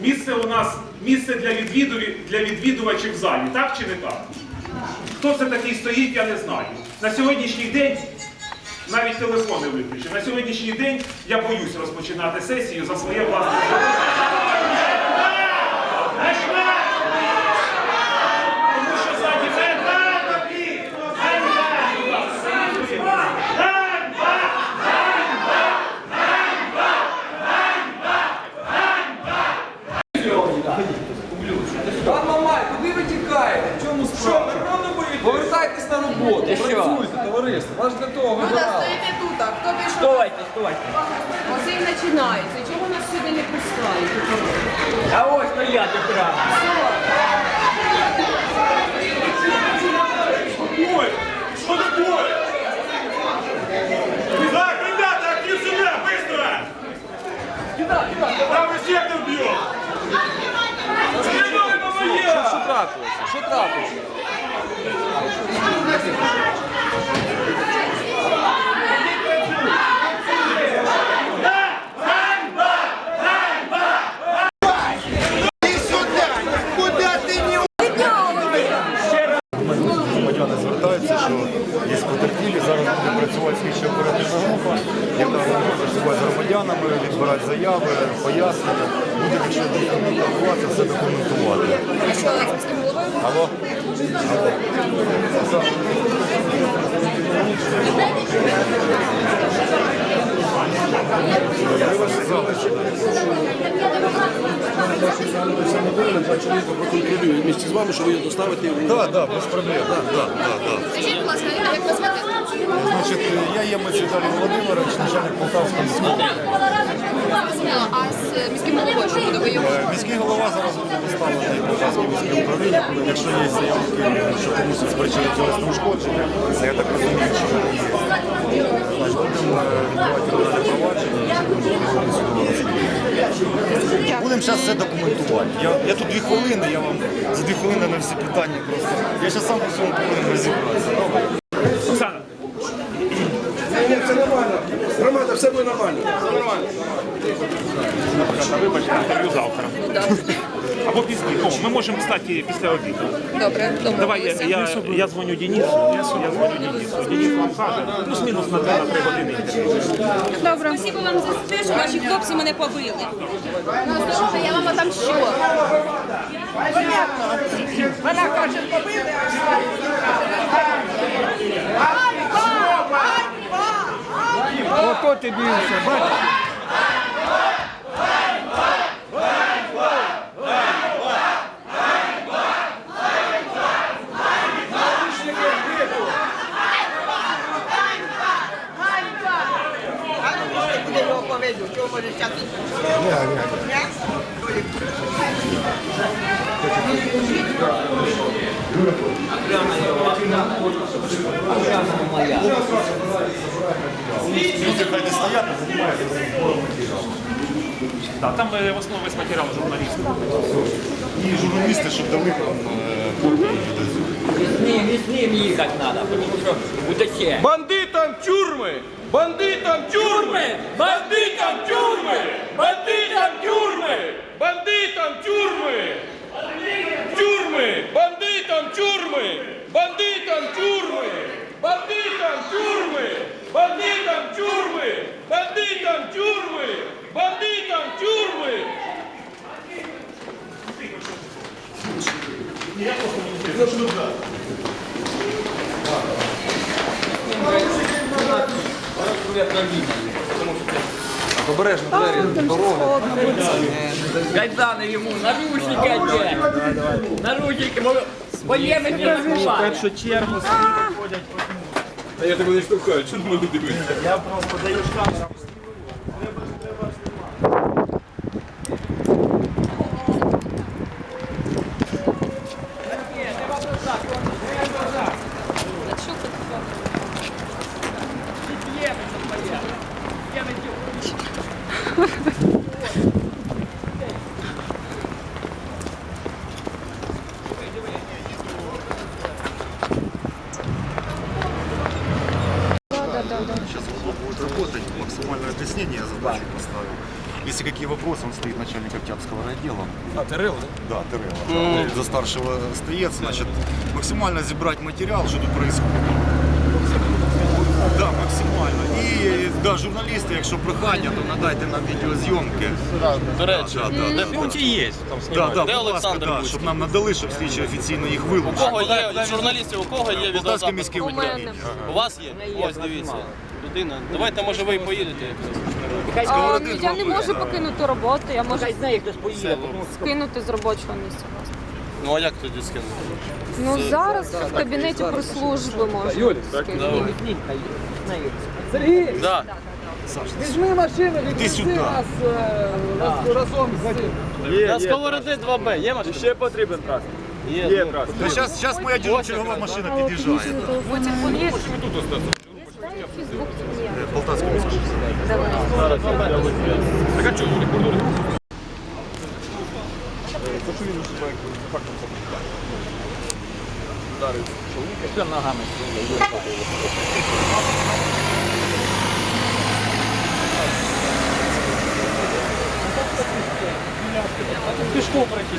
місце у нас місце для для відвідувачів в залі, так чи не так? Хто це такий стоїть, я не знаю. На сьогоднішній день навіть телефони виключені. На сьогоднішній день я боюсь розпочинати сесію за своє власне життя. Тому що ззаді Пан Мамай, куди ви тікаєте? В чому справа? Повертайтесь на роботу, працюйте, товариство. Вас для того вибирали. стоїте тут, а хто пішов? Стойте, стойте. Оце і починається. Чого нас сюди не пускають? А ось стояти прямо. Ой, что такое? Так, ребята, актив сюда, быстро! Правый сектор бьет! Трапилося? Що трапилося? Звертаються, що є потерпілі. Зараз буде працювати слідча оперативна група, яка буде працювати з громадянами, відбирати заяви, пояснення. Буде більше документувати, все документувати. Алло? Алло? Вместе з вами, що ви його доставите. Так, так, без проблем. Скажіть, будь ласка, як вас? Значить, я є Віталій Володимирович, начальник Полтавського міського. А з міським головою що буде? Ви Е, Міський голова зараз буде доставлений Полтавське міське управління. Якщо є заявки, що комусь спричинить тілесне ушкодження, я так розумію, що будемо зараз все документувати. Я, я тут дві хвилини, я вам за дві хвилини на всі питання просто. Я зараз сам по всьому повинен розібратися. Добре? Оксана, Ні, все нормально. Громада, все буде нормально. Вибачте, інтерв'ю завтра. Або пізніше. О, ми можемо стати після обіду. добре, добре. Давай я, я, я дзвоню Денису, я, я дзвоню Денису. Денис вам каже, плюс-мінус на 2-3 години інтерв'ю. Добре. Спасибо вам за те, що ваші хлопці мене побили. На здоров'я, я вам отомщу. Ото ти більше, бачиш? Люди хай не стоять, не займаються. Так, там е, в основному весь матеріал журналістів. І журналісти, щоб дали вам е, копії відео. З ним, і з ним їхати треба, тому що утече. Бандитам тюрми! Бандитам тюрми! Бандитам тюрми! Бандитам тюрми! Бандитам тюрми! Тюрми! Бандитам тюрми! Бандитам тюрми! Бандитам тюрми! Бандитам тюрми! Бандитам тюрми! Бандитам тюрми! Обережно двері, дорога. Кайдани йому, наручники одягай. Наручники, бо воєнних не Першу чергу А я тебе не штовхаю, чому не мене? Я просто даю шанс. Объяснение я задачу поставил. если какие вопросы, он стоит начальник Октябрьского райотдела. А, ТРЛ, Да, ТРЛ. За старшего стоец, значит, максимально зібрати матеріал, що тут происходит. Да, максимально. І да, журналісти, якщо прохання, то надайте нам відеозйомки. До речі, Да, да, де да. Путін є там Да, да, де Олександр да, щоб нам надали, щоб слідчі офіційно їх У кого є журналістів, у кого є відеозапис? У У вас є? Ось дивіться. Людина. Давайте, може, ви і поїдете. Хай А, ну, я не можу покинути роботу, я можу Хай знає, хтось поїде. ну, скинути з робочого місця. Ну а як тоді скинути? Ну зараз в кабінеті прес-служби можу Юль, скинути. Ні, хай знає. Сергій, Да. візьми машину, відвези нас е, раз- разом з цим. На сковороди 2Б. Є машина? Ще потрібен трас. Є. Та зараз, моя чергова машина під'їжджає. Телефон є? Фейсбук є. Е, Полтавське міське. Що ногами? Пішком пройти.